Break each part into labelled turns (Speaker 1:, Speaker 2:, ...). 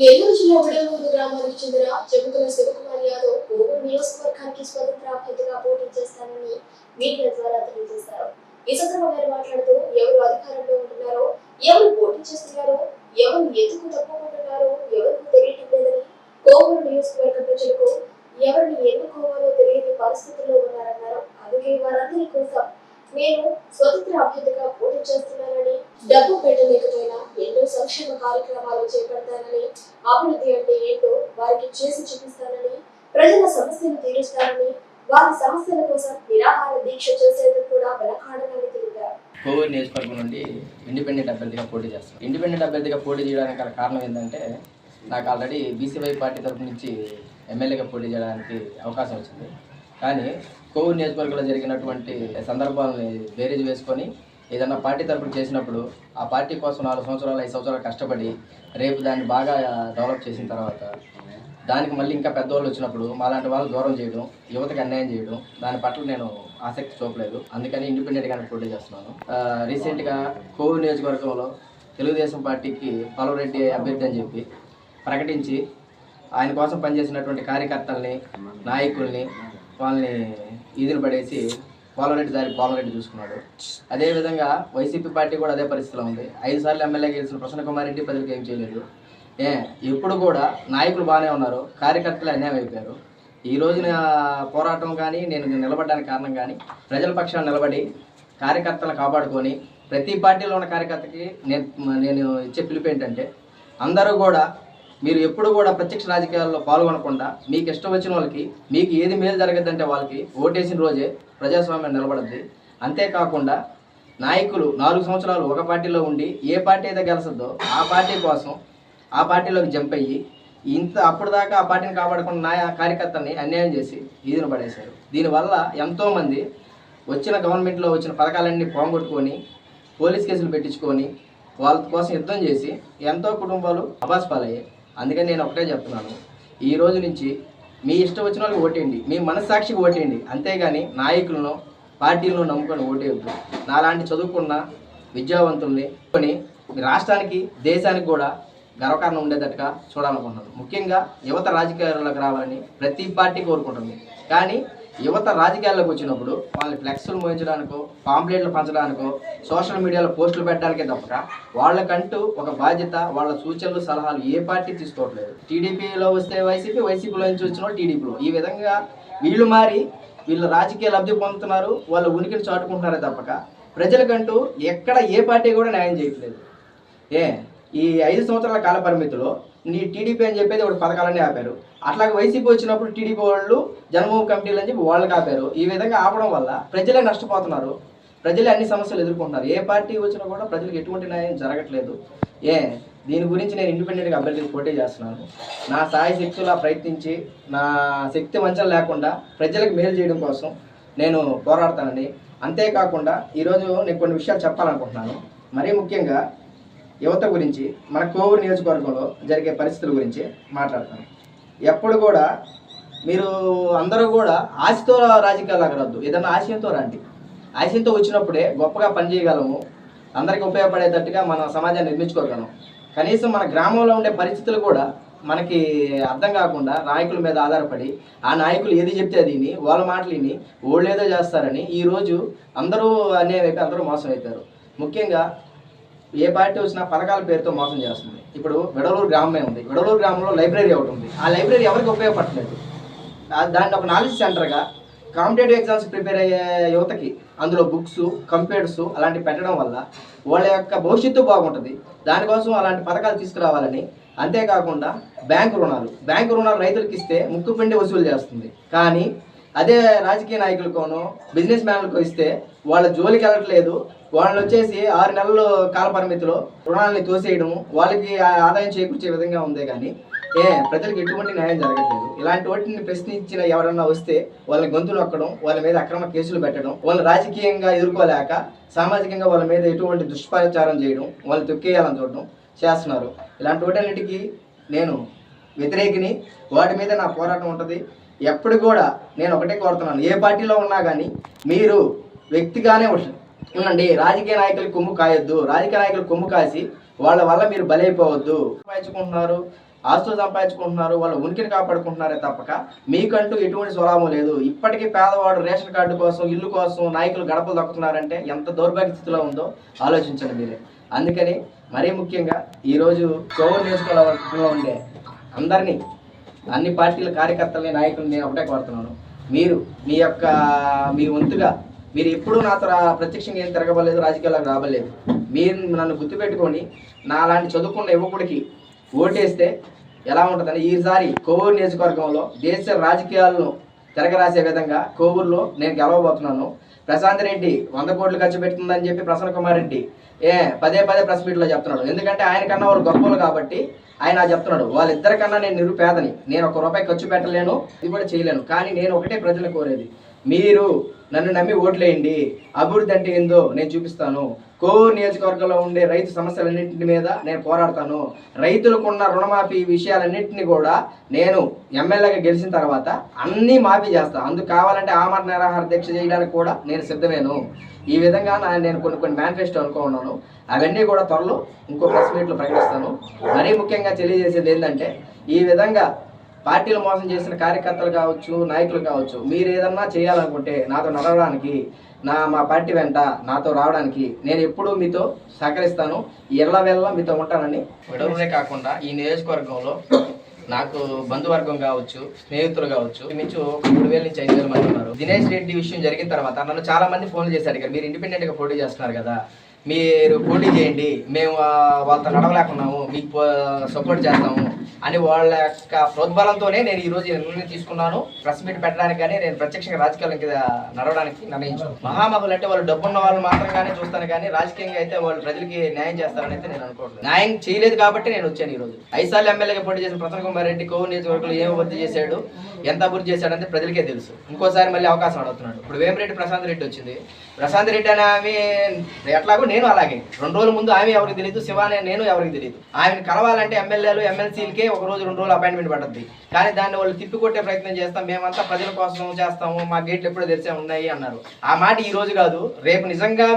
Speaker 1: నెల్లూరు జిల్లా విడలూరు గ్రామానికి చెందిన చెబుతున్న శివకుమార్ యాదవ్ కోవూరు నియోజకవర్గానికి స్వతంత్ర అభ్యర్థిగా పోటీ చేస్తానని మీడియా ద్వారా తెలియజేశారు. ఈ సందర్భంగా ఆయన మాట్లాడుతూ ఎవరు అధికారంలో ఉంటున్నారో ఎవరు పోటీ చేస్తున్నారో ఎవరు ఎందుకు తప్పుకుంటున్నారో ఎవరికి తెలియటం లేదని కోవూరు నియోజకవర్గ ప్రజలకు ఎవరిని ఎన్నుకోవాలో తెలియని పరిస్థితుల్లో ఉన్నారన్నారు. అందుకే వారందరి కోసం నేను స్వతంత్ర అభ్యర్థిగా పోటీ చేస్తున్నానని డబ్బు పెట్టలేకపోయినా ఎన్నో సంక్షేమ కార్యక్రమాలు చేపడతానని అభివృద్ధి అంటే ఏంటో వారికి చేసి చూపిస్తానని ప్రజల సమస్యలు తీరుస్తానని వారి సమస్యల కోసం నిరాహార దీక్ష చేసేందుకు కూడా వెనకాడనని తెలిపారు.
Speaker 2: కోవిడ్ నియోజకవర్గం నుండి ఇండిపెండెంట్ అభ్యర్థిగా పోటీ చేస్తాను ఇండిపెండెంట్ అభ్యర్థిగా పోటీ చేయడానికి గల కారణం ఏంటంటే నాకు ఆల్రెడీ బీసీవై పార్టీ తరపు నుంచి ఎమ్మెల్యేగా పోటీ చేయడానికి అవకాశం వచ్చింది. కానీ కోవిడ్ నియోజకవర్గంలో జరిగినటువంటి సందర్భాలని బేరేజ్ వేసుకొని ఏదన్నా పార్టీ తరపున చేసినప్పుడు ఆ పార్టీ కోసం నాలుగు సంవత్సరాలు ఐదు సంవత్సరాలు కష్టపడి రేపు దాన్ని బాగా డెవలప్ చేసిన తర్వాత దానికి మళ్ళీ ఇంకా పెద్దవాళ్ళు వచ్చినప్పుడు మాలాంటి వాళ్ళు దూరం చేయడం యువతకి అన్యాయం చేయడం దాని పట్ల నేను ఆసక్తి చూపలేదు. అందుకని ఇండిపెండెంట్గా పోటీ చేస్తున్నాను. రీసెంట్గా కోవిడ్ నియోజకవర్గంలో తెలుగుదేశం పార్టీకి పలవరెడ్డి అభ్యర్థి అని చెప్పి ప్రకటించి ఆయన కోసం పనిచేసినటువంటి కార్యకర్తల్ని నాయకుల్ని వాళ్ళని ఈదులు పడేసి పోలరెడ్డి దారి పోలరెడ్డి చూసుకున్నాడు. అదేవిధంగా వైసీపీ పార్టీ కూడా అదే పరిస్థితిలో ఉంది. ఐదు సార్లు ఎమ్మెల్యే గెలిచిన ప్రసన్న కుమార్ రెడ్డి ప్రజలకు ఏం చేయలేదు. ఏ ఎప్పుడు కూడా నాయకులు బాగానే ఉన్నారు. కార్యకర్తలు అన్యాయం అయిపోయారు. ఈ రోజున పోరాటం కానీ నేను నిలబడడానికి కారణం కానీ ప్రజల పక్షాన నిలబడి కార్యకర్తలను కాపాడుకొని ప్రతి పార్టీలో ఉన్న కార్యకర్తకి నేను నేను ఇచ్చే పిలుపు ఏంటంటే అందరూ కూడా మీరు ఎప్పుడు కూడా ప్రత్యక్ష రాజకీయాల్లో పాల్గొనకుండా మీకు ఇష్టం వచ్చిన వాళ్ళకి మీకు ఏది మేలు జరగద్దంటే వాళ్ళకి ఓటేసిన రోజే ప్రజాస్వామ్యం నిలబడద్ది. అంతేకాకుండా నాయకులు నాలుగు సంవత్సరాలు ఒక పార్టీలో ఉండి ఏ పార్టీ అయితే గెలసద్దో ఆ పార్టీ కోసం ఆ పార్టీలోకి జంప్ అయ్యి ఇంత అప్పుడు దాకా ఆ పార్టీని కాపాడకుండా నా కార్యకర్తని అన్యాయం చేసి ఈదిన పడేశారు. దీనివల్ల ఎంతోమంది వచ్చిన గవర్నమెంట్లో వచ్చిన పథకాలన్నీ పోగొట్టుకొని పోలీస్ కేసులు పెట్టించుకొని వాళ్ళ కోసం యుద్ధం చేసి ఎంతో కుటుంబాలు అబాస్పాలయ్యాయి. అందుకని నేను ఒకటే చెప్తున్నాను. ఈ రోజు నుంచి మీ ఇష్టం వచ్చిన వాళ్ళకి ఓటేయండి. మీ మనస్సాక్షికి ఓటేయండి. అంతేగాని నాయకులను పార్టీలను నమ్ముకొని ఓటేయద్దు. నాలాంటి చదువుకున్న విద్యావంతుల్ని కొని రాష్ట్రానికి దేశానికి కూడా గర్వకారణం ఉండేటట్టుగా చూడాలనుకుంటున్నాను. ముఖ్యంగా యువత రాజకీయాల్లోకి రావాలని ప్రతి పార్టీ కోరుకుంటుంది. కానీ యువత రాజకీయాల్లోకి వచ్చినప్పుడు వాళ్ళని ఫ్లెక్స్లు మోయించడానికో పాంప్లెట్లు పంచడానికో సోషల్ మీడియాలో పోస్టులు పెట్టడానికే తప్పక వాళ్ళకంటూ ఒక బాధ్యత వాళ్ళ సూచనలు సలహాలు ఏ పార్టీ తీసుకోవట్లేదు. టీడీపీలో వస్తే వైసీపీ వైసీపీలో నుంచి వచ్చిన వాళ్ళు టీడీపీలో. ఈ విధంగా వీళ్ళు మారి వీళ్ళు రాజకీయ లబ్ధి పొందుతున్నారు వాళ్ళ ఉనికిని చాటుకుంటున్నారే తప్పక. ప్రజలకంటూ ఎక్కడ ఏ పార్టీ కూడా న్యాయం చేయట్లేదు. ఏ ఈ ఐదు సంవత్సరాల కాల పరిమితిలో నీ టీడీపీ అని చెప్పేది ఒకటి పథకాలన్నీ ఆపారు. అట్లాగే వైసీపీ వచ్చినప్పుడు టీడీపీ వాళ్ళు జన్మభూమి కమిటీలు అని చెప్పి వాళ్ళకి ఆపారు. ఈ విధంగా ఆపడం వల్ల ప్రజలే నష్టపోతున్నారు. ప్రజలే అన్ని సమస్యలు ఎదుర్కొంటున్నారు. ఏ పార్టీ వచ్చినా కూడా ప్రజలకు ఎటువంటి న్యాయం జరగట్లేదు. ఏ దీని గురించి నేను ఇండిపెండెంట్గా అభ్యర్థికి పోటీ చేస్తున్నాను. నా సాయి శక్తులా ప్రయత్నించి నా శక్తి మంచం లేకుండా ప్రజలకు మేలు చేయడం కోసం నేను పోరాడతానండి. అంతేకాకుండా ఈరోజు నేను కొన్ని విషయాలు చెప్పాలనుకుంటున్నాను. మరీ ముఖ్యంగా యువత గురించి మన కోవూరు నియోజకవర్గంలో జరిగే పరిస్థితుల గురించి మాట్లాడతాను. ఎప్పుడు కూడా మీరు అందరూ కూడా ఆశతో రాజకీయాలు అగరద్దు ఏదన్నా ఆశయంతో రండి. ఆశయంతో వచ్చినప్పుడే గొప్పగా పనిచేయగలము. అందరికీ ఉపయోగపడేటట్టుగా మన సమాజాన్ని నిర్మించుకోగలం. కనీసం మన గ్రామంలో ఉండే పరిస్థితులు కూడా మనకి అర్థం కాకుండా నాయకుల మీద ఆధారపడి ఆ నాయకులు ఏది చెప్తే అది విని వాళ్ళ మాటలు విని వాళ్ళు ఏదో చేస్తారని ఈరోజు అందరూ అనే అందరూ మోసం అయిపోయారు. ముఖ్యంగా ఏ పార్టీ వచ్చినా పథకాల పేరుతో మోసం చేస్తుంది. ఇప్పుడు విడలూరు గ్రామమే ఉంది. విడలూరు గ్రామంలో లైబ్రరీ ఒకటి ఉంది. ఆ లైబ్రరీ ఎవరికి ఉపయోగపడలేదు దాన్ని ఒక నాలెడ్జ్ సెంటర్గా కాంపిటేటివ్ ఎగ్జామ్స్ ప్రిపేర్ అయ్యే యువతకి అందులో బుక్స్ కంప్యూటర్స్ అలాంటివి పెట్టడం వల్ల వాళ్ళ యొక్క భవిష్యత్తు బాగుంటుంది. దానికోసం అలాంటి పథకాలు తీసుకురావాలని అంతేకాకుండా బ్యాంకు రుణాలు. బ్యాంకు రుణాలు రైతులకు ఇస్తే ముక్కు పిండి వసూలు చేస్తుంది. కానీ అదే రాజకీయ నాయకులకోనో బిజినెస్ మ్యాన్లకు ఇస్తే వాళ్ళ జోలికి వెళ్ళట్లేదు. వాళ్ళు వచ్చేసి ఆరు నెలలు కాలపరిమితిలో రుణాలని తోసేయడం వాళ్ళకి ఆ ఆదాయం చేకూర్చే విధంగా ఉందే కానీ ఏ ప్రజలకు ఎటువంటి న్యాయం జరగట్లేదు. ఇలాంటి వాటిని ప్రశ్నించిన ఎవరన్నా వస్తే వాళ్ళ గొంతులు నొక్కడం వాళ్ళ మీద అక్రమ కేసులు పెట్టడం వాళ్ళు రాజకీయంగా ఎదుర్కోలేక సామాజికంగా వాళ్ళ మీద ఎటువంటి దుష్ప్రచారం చేయడం వాళ్ళు తొక్కేయాలని చూడడం చేస్తున్నారు. ఇలాంటి వాటన్నిటికీ నేను వ్యతిరేకిని వాటి మీద నా పోరాటం ఉంటుంది. ఎప్పుడు కూడా నేను ఒకటే కోరుతున్నాను. ఏ పార్టీలో ఉన్నా కానీ మీరు వ్యక్తిగానే ఉండండి. రాజకీయ నాయకులు కొమ్ము కాయొద్దు. రాజకీయ నాయకులు కొమ్ము కాసి వాళ్ళ వల్ల మీరు బలైపోవద్దు. సంపాదించుకుంటున్నారు ఆస్తులు సంపాదించుకుంటున్నారు వాళ్ళ ఉనికిని కాపాడుకుంటున్నారే తప్పక. మీకంటూ ఎటువంటి స్వలాభం లేదు. ఇప్పటికీ పేదవాడు రేషన్ కార్డు కోసం ఇల్లు కోసం నాయకులు గడపలు దక్కుతున్నారంటే ఎంత దౌర్భాగ్య స్థితిలో ఉందో ఆలోచించండి మీరే. అందుకని మరీ ముఖ్యంగా ఈరోజు కోవూరు నియోజకవర్గంలో ఉండే అందరినీ అన్ని పార్టీల కార్యకర్తలని నాయకులు నేను ఒకటే కోరుతున్నాను. మీరు మీ యొక్క మీ వంతుగా మీరు ఎప్పుడూ నాతో ప్రత్యక్షంగా ఏం తిరగబడలేదు రాజకీయాలకు రాబలేదు మీరు నన్ను గుర్తుపెట్టుకొని నా లాంటి చదువుకున్న యువకుడికి ఓటేస్తే ఎలా ఉంటుందని ఈసారి కోవూరు నియోజకవర్గంలో దేశ రాజకీయాలను తిరగరాసే విధంగా కోవూరులో నేను గెలవబోతున్నాను. ప్రశాంత్ రెడ్డి వంద కోట్లు ఖర్చు పెడుతుందని చెప్పి ప్రసన్న కుమార్ రెడ్డి ఏ పదే పదే ప్రెస్ మీట్లో చెప్తున్నాడు. ఎందుకంటే ఆయన కన్నా వాళ్ళు గొప్పలు కాబట్టి ఆయన చెప్తున్నాడు వాళ్ళిద్దరికన్నా నేను నిరుపేదని. నేను ఒక రూపాయి ఖర్చు పెట్టలేను ఇది కూడా చేయలేను. కానీ నేను ఒకటే ప్రజలు కోరేది. మీరు నన్ను నమ్మి ఓట్లేయండి. అభివృద్ధి అంటే ఏందో నేను చూపిస్తాను. కోవూరు నియోజకవర్గంలో ఉండే రైతు సమస్యలన్నింటి మీద నేను పోరాడతాను. రైతులకున్న రుణమాఫీ విషయాలన్నింటినీ కూడా నేను ఎమ్మెల్యేగా గెలిచిన తర్వాత అన్నీ మాఫీ చేస్తాను అందుకు కావాలంటే ఆమర నిరాహార దీక్ష చేయడానికి కూడా నేను సిద్ధమేను. ఈ విధంగా నా- నేను కొన్ని కొన్ని మేనిఫెస్టో అనుకున్నాను అవన్నీ కూడా త్వరలో ఇంకో ప్రెస్ మీట్లో ప్రకటిస్తాను. మరీ ముఖ్యంగా తెలియజేసేది ఏంటంటే ఈ విధంగా పార్టీలు మోసం చేసిన కార్యకర్తలు కావచ్చు నాయకులు కావచ్చు మీరు ఏదన్నా చేయాలనుకుంటే నాతో నడవడానికి నా మా పార్టీ వెంట నాతో రావడానికి నేను ఎప్పుడూ మీతో సహకరిస్తాను. ఎల్ల వెళ్ళ మీతో ఉంటానని విడవలే కాకుండా ఈ నియోజకవర్గంలో నాకు బంధువర్గం కావచ్చు స్నేహితులు కావచ్చు మించు ఒక మూడు వేల నుంచి ఐదు వేల మంది ఉన్నారు. దినేష్ రెడ్డి విషయం జరిగిన తర్వాత నన్ను చాలా మంది ఫోన్లు చేశారు. అడిగారు మీరు ఇండిపెండెంట్గా పోటీ చేస్తున్నారు కదా మీరు పోటీ చేయండి. మేము వాళ్ళతో నడవలేకున్నాము మీకు సపోర్ట్ చేస్తాము. అని వాళ్ళ యొక్క ప్రోద్బలంతోనే నేను ఈ రోజు నిర్ణయం తీసుకున్నాను. ప్రెస్ మీట్ పెట్టడానికి కానీ నేను ప్రత్యక్షంగా రాజకీయాలకి నడవడానికి నిర్ణయించాను మహామహులు అంటే వాళ్ళు డబ్బున్న వాళ్ళు మాత్రంగానే చూస్తాను కానీ రాజకీయంగా అయితే వాళ్ళు ప్రజలకి న్యాయం చేస్తారని అయితే నేను అనుకోవట్లేదు. న్యాయం చేయలేదు కాబట్టి నేను వచ్చాను ఈ రోజు. ఐసార్లు ఎమ్మెల్యేగా పోటీ చేసిన ప్రసన్న కుమార్ రెడ్డి కోవూరు నియోజకవర్గంలో ఏం అభివృద్ధి చేశాడు ఎంత అభివృద్ధి చేశాడంటే ప్రజలకే తెలుసు. ఇంకోసారి మళ్ళీ అవకాశం అడుగుతున్నాడు. ఇప్పుడు వేమిరెడ్డి ప్రశాంత్ రెడ్డి వచ్చింది. ప్రశాంత్ రెడ్డి అనే ఆమె ఎట్లాగో నేను అలాగే. రెండు రోజుల ముందు ఆమె ఎవరికి తెలియదు శివ నేను ఎవరికి తెలియదు ఆమెను కలవాలంటే ఎమ్మెల్యేలు ఎమ్మెల్సీలకే ఒక రోజు రెండు రోజులు అపాయింట్మెంట్ పడుతుంది కానీ దాన్ని వాళ్ళు తిప్పికొట్టే ప్రయత్నం చేస్తాం. మేమంతా ప్రజల కోసం చేస్తాము. మా గేట్లు ఎప్పుడో తెరిచే ఉన్నాయి అన్నారు. ఆ మాట ఈ రోజు కాదు. రేపు నిజంగా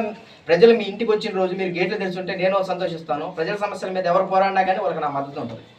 Speaker 2: ప్రజలు మీ ఇంటికి వచ్చిన రోజు మీరు గేట్లు తెరిచి ఉంటే నేను సంతోషిస్తాను. ప్రజల సమస్యల మీద ఎవరు పోరాడినా కానీ వాళ్ళకి నా మద్దతు ఉంటుంది.